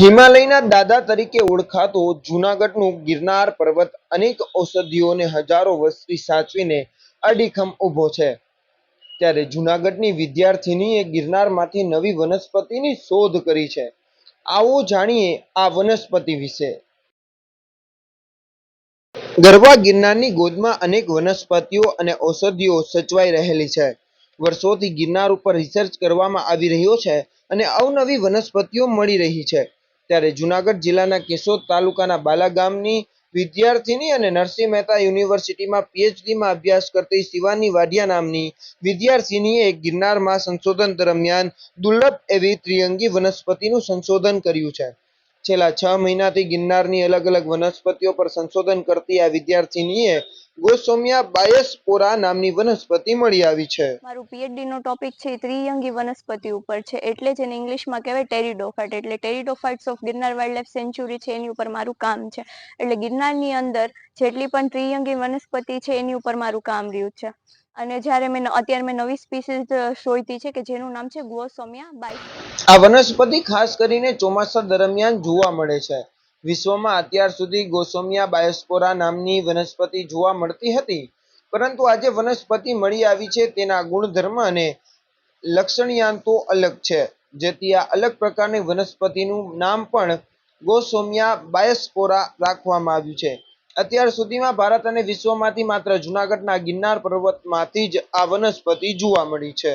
હિમાલયના દાદા તરીકે ઓળખાતો જૂનાગઢનું ગિરનાર પર્વત અનેક ઔષધિઓને હજારો વર્ષથી સાચવીને અડીખમ ઊભો છે. ત્યારે જૂનાગઢની વિદ્યાર્થિનીએ ગિરનારમાંથી નવી વનસ્પતિની શોધ કરી છે. આવો જાણીએ આ વનસ્પતિ વિશે. ગરવા ગિરનારની ગોદમાં અનેક વનસ્પતિઓ અને ઔષધિઓ સચવાઈ રહેલી છે. વર્ષોથી ગિરનાર ઉપર રિસર્ચ કરવામાં આવી રહ્યો છે અને અવનવી વનસ્પતિઓ મળી રહી છે. ત્યારે જૂનાગઢ જિલ્લાના કેશોદ તાલુકાના બાલા ગામની વિદ્યાર્થીની અને નરસિંહ મહેતા યુનિવર્સિટીમાં પીએચડીમાં અભ્યાસ કરતી શિવાની વાડિયા નામની વિદ્યાર્થીનીએ ગિરનારમાં સંશોધન દરમિયાન દુર્લભ એવી ત્રિઅંગી વનસ્પતિનું સંશોધન કર્યું છે. છેલ્લા છ મહિનાથી ગિરનારની અલગ અલગ વનસ્પતિઓ પર સંશોધન કરતી આ વિદ્યાર્થિનીએ ગોસોમિયા બાયસ્પોરા નામની વનસ્પતિ મળી આવી છે. મારું પીએચડી નો ટોપિક છે એ ત્રિઅંગી વનસ્પતિ ઉપર છે એટલે જેને ઇંગ્લિશમાં કહેવાય ટેરિડોફાઇટ એટલે pteridophytes of Girnar wildlife sanctuary છે એની ઉપર મારું કામ છે. એટલે ગિરનારની અંદર જેટલી પણ ત્રિઅંગી વનસ્પતિ છે એની ઉપર મારું કામ રહ્યું છે. અને જ્યારે મેં અત્યારે મેં નવી સ્પીસીઝ શોધી છે કે જેનું નામ છે ગોસોમિયા બાય આ વનસ્પતિ ખાસ કરીને ચોમાસા દરમિયાન જોવા મળે છે. વિશ્વમાં અત્યાર સુધી ગોસોમિયા બાયોસ્પોરા નામની વનસ્પતિ જોવા મળતી હતી. પરંતુ આજે વનસ્પતિ મળી આવી છે તેના ગુણધર્મ અને લક્ષણિયાંતો અલગ છે, જેથી આ અલગ પ્રકારની વનસ્પતિનું નામ પણ ગોસોમિયા બાયસ્પોરા રાખવામાં આવ્યું છે. અત્યાર સુધીમાં ભારત અને વિશ્વમાંથી માત્ર જૂનાગઢના ગિરનાર પર્વતમાંથી જ આ વનસ્પતિ જોવા મળી છે.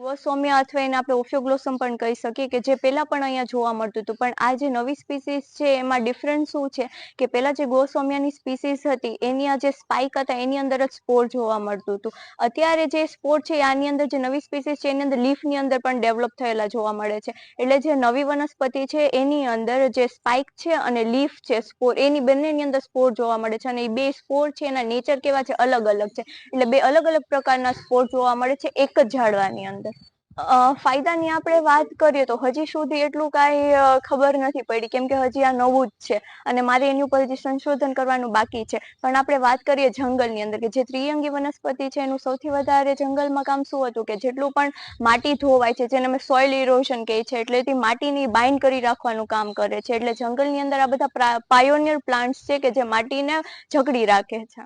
ગોસોમિયા અથવા એને આપણે ઓફિયોગ્લોસમ પણ કહી શકીએ કે જે પહેલાં પણ અહીંયા જોવા મળતું હતું. પણ આ જે નવી સ્પીસીસ છે, એમાં ડિફરન્સ શું છે? કે પહેલાં જે ગોસોમિયાની સ્પીસીસ હતી, એની આ જે સ્પાઇક હતા, એની અંદર જ સ્પોર જોવા મળતું હતું. અત્યારે જે સ્પોર છે, આની અંદર જે નવી સ્પીસીસ છે, એની અંદર લીફની અંદર પણ ડેવલપ થયેલા જોવા મળે છે. એટલે જે નવી વનસ્પતિ છે, એની અંદર જે સ્પાઇક છે અને લીફ છે સ્પોર એની બંનેની અંદર સ્પોર જોવા મળે છે. અને એ બે સ્પોર છે, એના નેચર કેવા છે? અલગ અલગ છે. એટલે બે અલગ અલગ પ્રકારના સ્પોર જોવા મળે છે, એક જ ઝાડવાની અંદર. ફાયદાની આપણે વાત કરીએ તો હજી સુધી એટલું કાંઈ ખબર નથી પડી કેમ કે હજી આ નવું જ છે અને મારે એની ઉપર હજી સંશોધન કરવાનું બાકી છે. પણ આપણે વાત કરીએ જંગલની અંદર કે જે ત્રિઅંગી વનસ્પતિ છે એનું સૌથી વધારે જંગલમાં કામ શું હતું કે જેટલું પણ માટી ધોવાય છે, જેને અમે સોઇલ ઇરોશન કહે છે, એટલે તે માટીની બાઇન્ડ કરી રાખવાનું કામ કરે છે. એટલે જંગલની અંદર આ બધા પાયોનિયર પ્લાન્ટ્સ છે કે જે માટીને જકડી રાખે છે.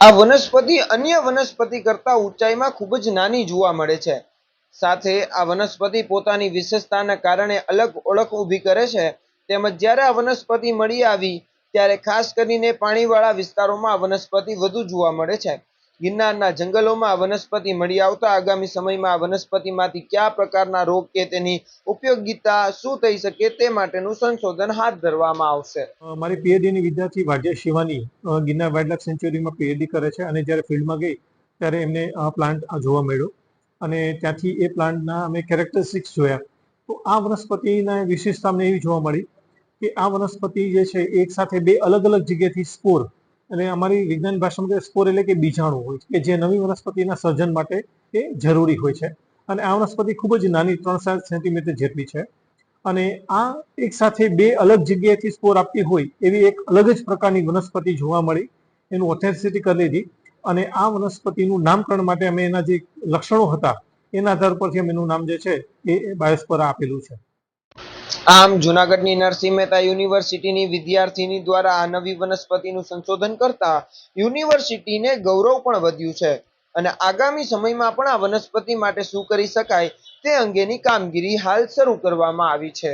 આ વનસ્પતિ અન્ય વનસ્પતિ કરતા ઊંચાઈમાં ખૂબ જ નાની જોવા મળે છે. સાથે આ વનસ્પતિ પોતાની વિશેષતાના કારણે અલગ ઓળખ ઊભી કરે છે. તેમજ જ્યારે આ વનસ્પતિ મળી આવી, ત્યારે ખાસ કરીને પાણીવાળા વિસ્તારોમાં આ વનસ્પતિ વધુ જોવા મળે છે. ગિરનારના જંગલોમાં આ વનસ્પતિ મળી આવતા આગામી સમયમાં આ વનસ્પતિમાંથી કયા પ્રકારના રોગ કે તેની ઉપયોગિતા શું થઈ શકે તે માટેનું સંશોધન હાથ ધરવામાં આવશે. મારી પીએચડીની વિદ્યાર્થી વાઢિયા શિવાની ગિરનાર ગિરનાર વાઇલ્ડલાઇફ સેન્ચ્યુરીમાં પીએચડી કરે છે અને જ્યારે ફિલ્ડમાં ગઈ, ત્યારે એમને આ પ્લાન્ટ જોવા મળ્યો. અને ત્યાંથી એ પ્લાન્ટના અમે કેરેક્ટરિસ્ટિક્સ જોયા. તો આ વનસ્પતિના વિશેષતા અમને એવી જોવા મળી કે આ વનસ્પતિ જે છે એક સાથે બે અલગ અલગ જગ્યાએથી સ્પોર અને અમારી વિજ્ઞાન ભાષામાં સ્કોર એટલે કે બીજાણુ હોય છે કે જે નવી વનસ્પતિના સર્જન માટે એ જરૂરી હોય છે. અને આ વનસ્પતિ ખૂબ જ નાની ત્રણ સાત સેન્ટીમીટર જેટલી છે. અને આ એક સાથે બે અલગ જગ્યાએથી સ્કોર આપતી હોય એવી એક અલગ જ પ્રકારની વનસ્પતિ જોવા મળી. એનું ઓથેન્સિટી કરી લીધી. અને આ વનસ્પતિનું નામકરણ માટે અમે એના જે લક્ષણો હતા, એના આધાર પરથી અમે એનું નામ જે છે, એ બાયોસ્પોરા આપેલું છે. આમ જૂનાગઢની નરસિંહ મહેતા યુનિવર્સિટીની વિદ્યાર્થીની દ્વારા આ નવી વનસ્પતિનું સંશોધન કરતા યુનિવર્સિટીને ગૌરવ પણ વધ્યું છે. અને આગામી સમયમાં પણ આ વનસ્પતિ માટે શું કરી શકાય તે અંગેની કામગીરી હાલ શરૂ કરવામાં આવી છે.